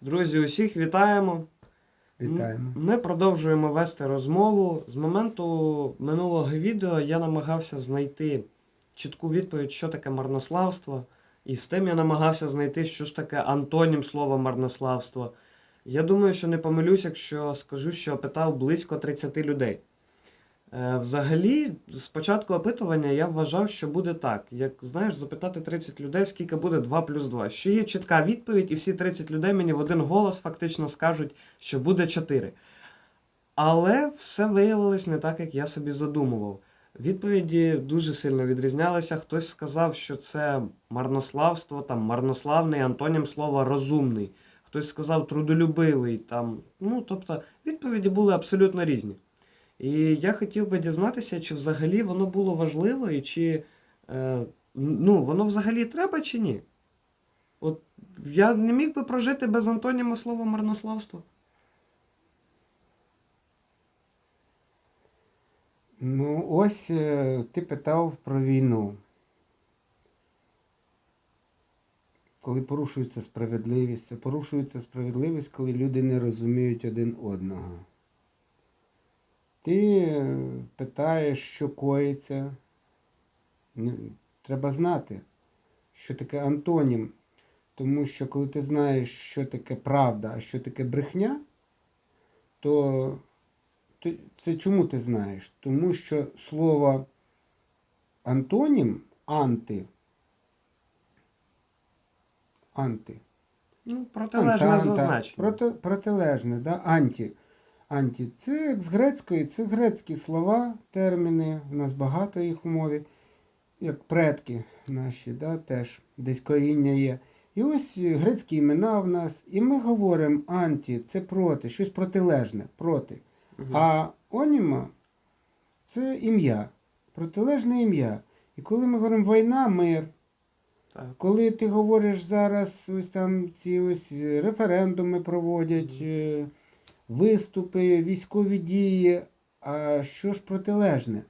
Друзі, усіх вітаємо. Вітаємо. Ми продовжуємо вести розмову. З моменту минулого відео я намагався знайти чітку відповідь, що таке марнославство. І з тим я намагався знайти, що ж таке антонім слова марнославство. Я думаю, що не помилюсь, якщо скажу, що опитав близько 30 людей. Е, взагалі, з початку опитування я вважав, що буде так. Як знаєш, запитати 30 людей, скільки буде 2 плюс 2. Що є чітка відповідь, і всі 30 людей мені в один голос фактично скажуть, що буде 4. Але все виявилось не так, як я собі задумував. Відповіді дуже сильно відрізнялися. Хтось сказав, що це марнославство, там марнославний антонім слова розумний. Хтось сказав трудолюбивий. Там, ну, тобто, відповіді були абсолютно різні. І я хотів би дізнатися, чи взагалі воно було важливо, і чи е, ну, воно взагалі треба чи ні. От я не міг би прожити без антоніма слова марнославство. Ну, ось е, ти питав про війну. Коли порушується справедливість, порушується справедливість, коли люди не розуміють один одного. Ти е, питаєш, що коїться. Треба знати, що таке антонім. Тому що коли ти знаєш, що таке правда, а що таке брехня, то то це чому ти знаєш? Тому що слово антонім анти. Анти. Ну, протилежне зазначення. Проти, протилежне, да? анті. Анті. Це як з грецької, це грецькі слова, терміни, у нас багато їх у мові, як предки наші, да? теж десь коріння є. І ось грецькі імена в нас, і ми говоримо анті, це проти, щось протилежне, проти. Мгм. А оніма це ім'я, протилежне ім'я. І коли ми говоримо війна, мир, Так. коли ти говориш зараз, ось там ці ось е, референдуми проводять, е, виступи, військові дії. А що ж протилежне?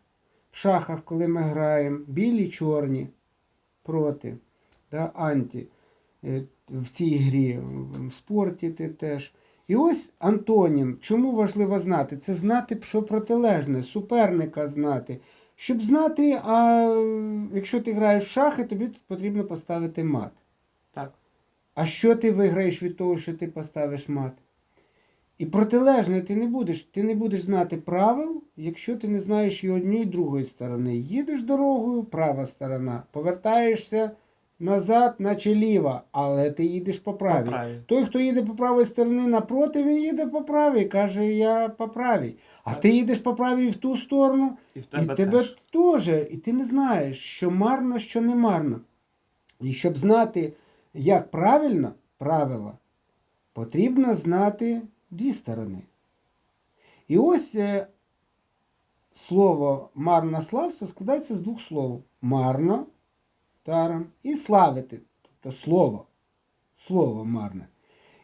В шахах, коли ми граємо, білі, чорні проти, да, анті е, в цій грі, в спорті ти теж. І ось антонім. Чому важливо знати? Це знати, що протилежне, суперника знати. Щоб знати, а якщо ти граєш в шахи, тобі потрібно поставити мат. Так. А що ти виграєш від того, що ти поставиш мат? І протилежне ти не будеш. Ти не будеш знати правил, якщо ти не знаєш і однієї, і другої сторони. Їдеш дорогою, права сторона, повертаєшся назад, наче ліва, але ти їдеш по правій. По правій. Той, хто їде по правій стороні напроти, він їде по правій, каже, я по правій. А ти їдеш по правій в ту сторону, І в і тебе, тебе теж. теж. І ти не знаєш, що марно, що не марно. І щоб знати, як правильно правила, потрібно знати дві сторони. І ось е, слово марнославство складається з двох слов: марно даром і славити, тобто слово. Слово марне.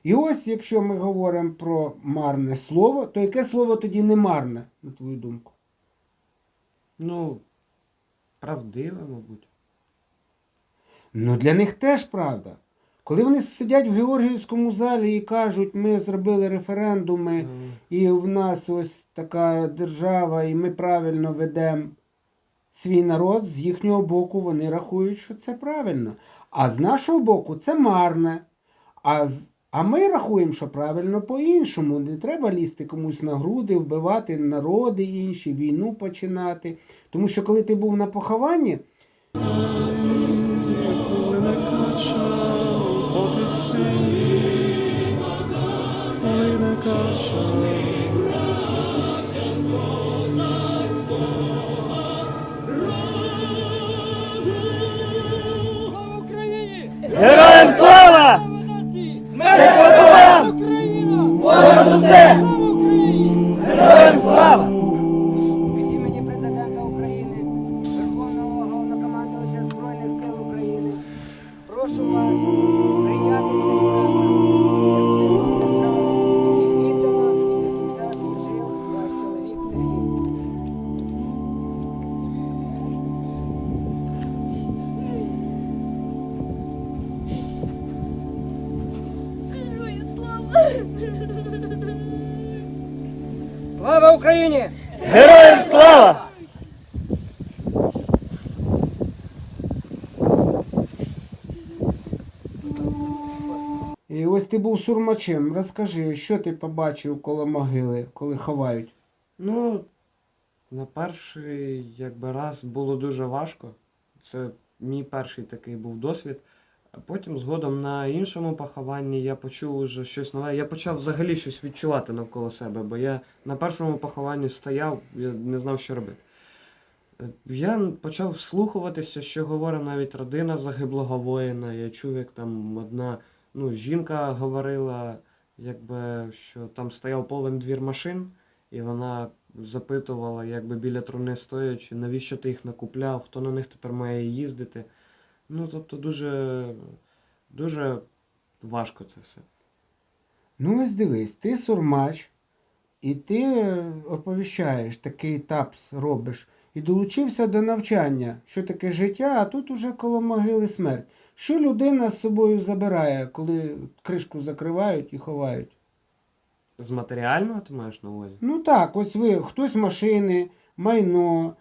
І ось, якщо ми говоримо про марне слово, то яке слово тоді не марне, на твою думку? Ну, правдиве, мабуть. Ну, для них теж правда. Коли вони сидять в Георгіївському залі і кажуть, ми зробили референдуми, Е, і в нас ось така держава, і ми правильно ведемо свій народ, з їхнього боку вони рахують, що це правильно. А з нашого боку це марне. А, з... а ми рахуємо, що правильно по-іншому. Не треба лізти комусь на груди, вбивати народи інші, війну починати. Тому що коли ти був на похованні, Only the caution. Слава Україні! Героям слава! І ось ти був сурмачем. Розкажи, що ти побачив коло могили, коли ховають? Ну, на перший якби раз було дуже важко. Це мій перший такий був досвід. Потім згодом на іншому похованні я почув уже щось нове. Я почав взагалі щось відчувати навколо себе, бо я на першому похованні стояв, я не знав, що робити. Е, Я почав вслухуватися, що говорить навіть родина загиблого воїна. Я чув, як там одна ну, жінка говорила, якби, що там стояв повен двір машин, і вона запитувала, якби біля труни стоячи, навіщо ти їх накупляв, хто на них тепер має їздити. Ну, тобто дуже, дуже важко це все. Ну, ось дивись, ти сурмач, і ти е, оповіщаєш, такий тапс робиш, і долучився до навчання, що таке життя, а тут уже коло могили смерть. Що людина з собою забирає, коли кришку закривають і ховають? З матеріального ти маєш на увазі? Ну так, ось ви, хтось машини, майно,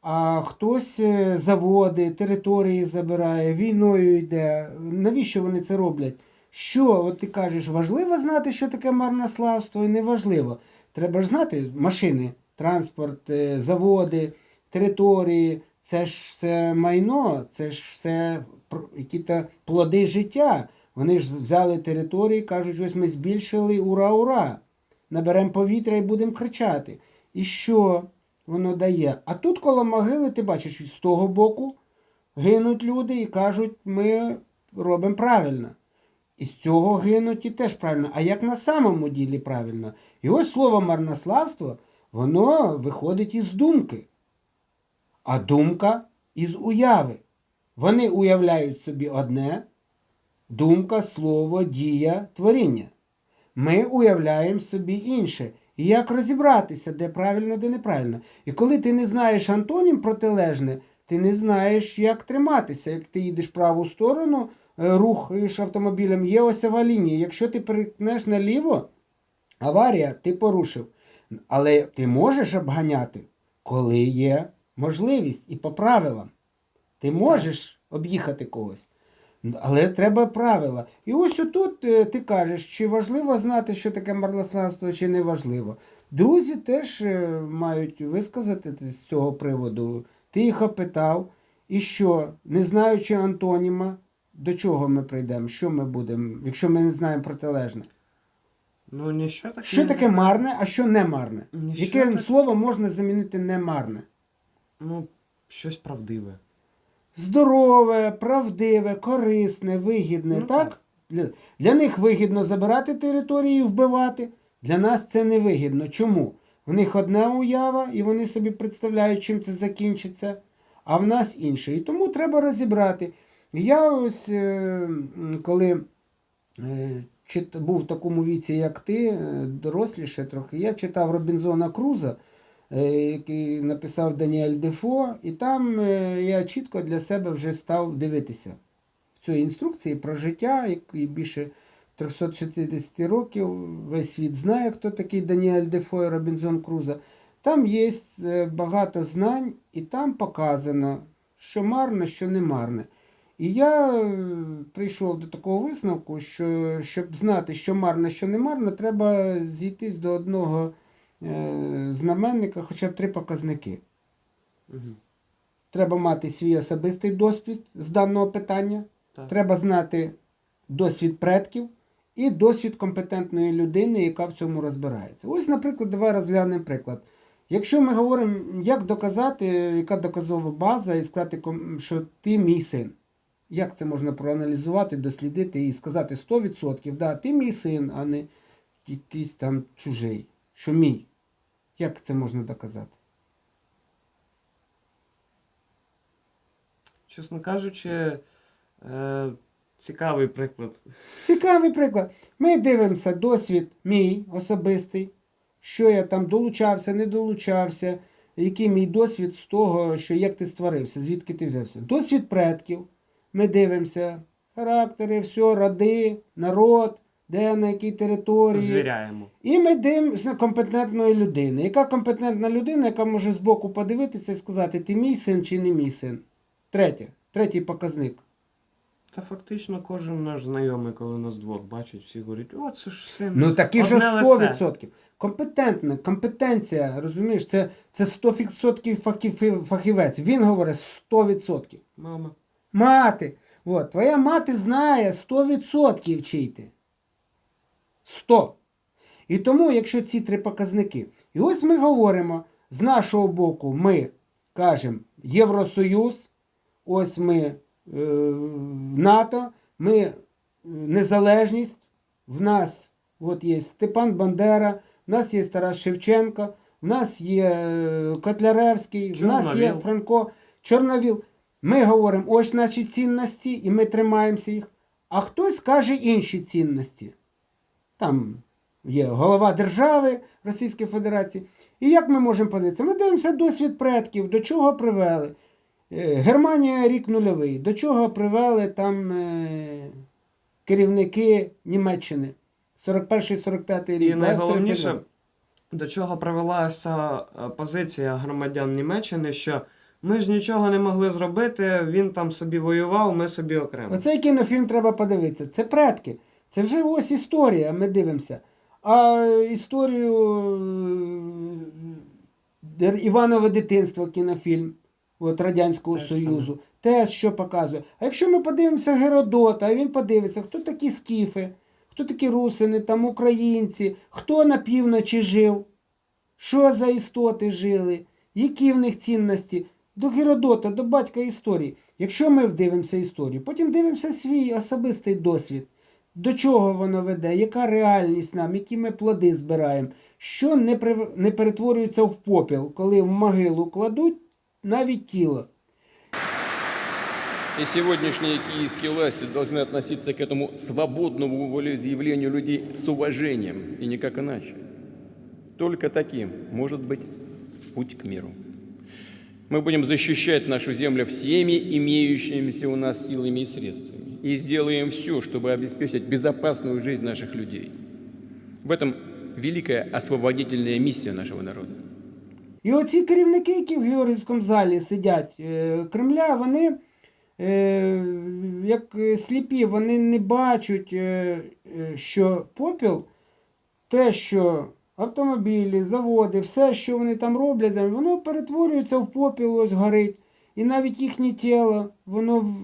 а хтось е, заводи, території забирає, війною йде. Навіщо вони це роблять? Що, от ти кажеш, важливо знати, що таке марнославство, і не важливо. Треба ж знати машини, транспорт, е, заводи, території. Це ж все майно, це ж все які-то плоди життя. Вони ж взяли території, кажуть, ось ми збільшили, ура, ура! Наберемо повітря і будемо кричати. І що воно дає? А тут коло могили, ти бачиш, з того боку гинуть люди і кажуть, ми робимо правильно. І з цього гинуть і теж правильно. А як на самому ділі правильно? І ось слово марнославство, воно виходить із думки. А думка із уяви. Вони уявляють собі одне думка, слово, дія, творіння. Ми уявляємо собі інше. І як розібратися, де правильно, де неправильно. І коли ти не знаєш антонім протилежне, ти не знаєш, як триматися. Як ти їдеш праву сторону, е, рухаєш автомобілем, є осява лінія. Якщо ти перекнеш наліво, аварія, ти порушив. Але ти можеш обганяти, коли є можливість і по правилам. Ти можеш об'їхати когось. Але треба правила. І ось отут е, ти кажеш, чи важливо знати, що таке марнославство, чи не важливо. Друзі теж е, мають висказати з цього приводу. Ти їх опитав, і що, не знаючи антоніма, до чого ми прийдемо, що ми будемо, якщо ми не знаємо протилежне? Ну, ніщо таке. Що таке марне, а що не марне? Ніщо Яке так- слово можна замінити не марне? Ну, щось правдиве. Здорове, правдиве, корисне, вигідне, Ну, так? так. Для, для них вигідно забирати території і вбивати. Для нас це не вигідно. Чому? В них одна уява, і вони собі представляють, чим це закінчиться, а в нас інше. І тому треба розібрати. Я ось, е, коли е, чит, був в такому віці, як ти, е, доросліше трохи, я читав Робінзона Круза, який написав Даніель Дефо, і там е, я чітко для себе вже став дивитися в цій інструкції про життя, який більше 360 років, весь світ знає, хто такий Даніель Дефо і Робінзон Круза. Там є е, багато знань, і там показано, що марне, що не марне. І я е, прийшов до такого висновку, що щоб знати, що марне, що не марне, треба зійтись до одного е, знаменника, хоча б три показники. Угу. Треба мати свій особистий досвід з даного питання. Так. Треба знати досвід предків і досвід компетентної людини, яка в цьому розбирається. Ось, наприклад, давай розглянемо приклад. Якщо ми говоримо, як доказати, яка доказова база, і сказати, що ти мій син. Як це можна проаналізувати, дослідити і сказати 100%, да, ти мій син, а не якийсь там чужий, що мій. Як це можна доказати? Чесно кажучи, е, цікавий приклад. Цікавий приклад. Ми дивимося досвід мій особистий, що я там долучався, не долучався, який мій досвід з того, що як ти створився, звідки ти взявся. Досвід предків. Ми дивимося, характери, все, роди, народ, де на якій території. Звіряємо. І ми дивимося компетентної людини. Яка компетентна людина, яка може збоку подивитися і сказати, ти мій син чи не мій син? Третє. Третій показник. Та фактично кожен наш знайомий, коли нас двох бачить, всі говорять, о, це ж син. Ну такі ж Одне 100%. Компетентна, компетенція, розумієш, це, це 100% фахів- фахівець. Він говорить 100%. Мама. Мати. От, твоя мати знає 100% чий ти. 100. І тому, якщо ці три показники, і ось ми говоримо, з нашого боку, ми кажемо Євросоюз, ось ми е, НАТО, ми е, незалежність, в нас от є Степан Бандера, в нас є Тарас Шевченко, в нас є е, Котляревський, в нас є Франко Чорновіл. Ми говоримо ось наші цінності, і ми тримаємося їх. А хтось каже інші цінності. Там є голова держави Російської Федерації. І як ми можемо подивитися? Ми дивимося досвід предків, до чого привели. Е, Германія рік нульовий. До чого привели там е, керівники Німеччини? 41-45 рік. І найголовніше, до чого привела ця е, позиція громадян Німеччини, що ми ж нічого не могли зробити, він там собі воював, ми собі окремо. Оцей кінофільм треба подивитися. Це предки. Це вже ось історія, ми дивимося. А історію е, Іванове дитинство кінофільм от, Радянського Те ж Союзу. Теж що показує. А якщо ми подивимося Геродота, а він подивиться, хто такі скіфи, хто такі русини, там українці, хто на півночі жив, що за істоти жили, які в них цінності. До Геродота, до батька історії. Якщо ми вдивимося історію, потім дивимося свій особистий досвід, до чого воно веде, яка реальність нам, які ми плоди збираємо, що не, при- не перетворюється в попіл, коли в могилу кладуть навіть тіло. И сегодняшние киевские власти должны относиться к этому свободному волеизъявлению людей с уважением и никак иначе. Только таким может быть путь к миру. Мы будем защищать нашу землю всеми имеющимися у нас силами и средствами. И сделаем все, чтобы обеспечить безопасную жизнь наших людей. В этом великая освободительная миссия нашего народа. І оці керівники, які в Георгійському залі сидять е, Кремля, вони е, як е, сліпі, вони не бачать, е, е, що попіл, те, що автомобілі, заводи, все, що вони там роблять, воно перетворюється в попіл, ось горить. І навіть їхнє тіло, воно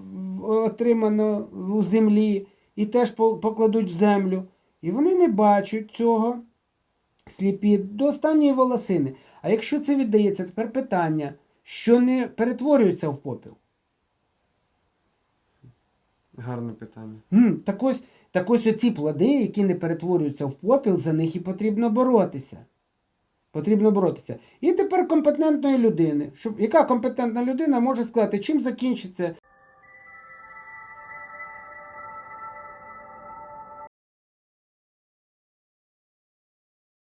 отримано у землі і теж покладуть в землю. І вони не бачать цього сліпі до останньої волосини. А якщо це віддається, тепер питання, що не перетворюється в попіл? Гарне питання. Так ось, так ось оці плоди, які не перетворюються в попіл, за них і потрібно боротися. Потрібно боротися. І тепер компетентної людини. Яка компетентна людина може сказати, чим закінчиться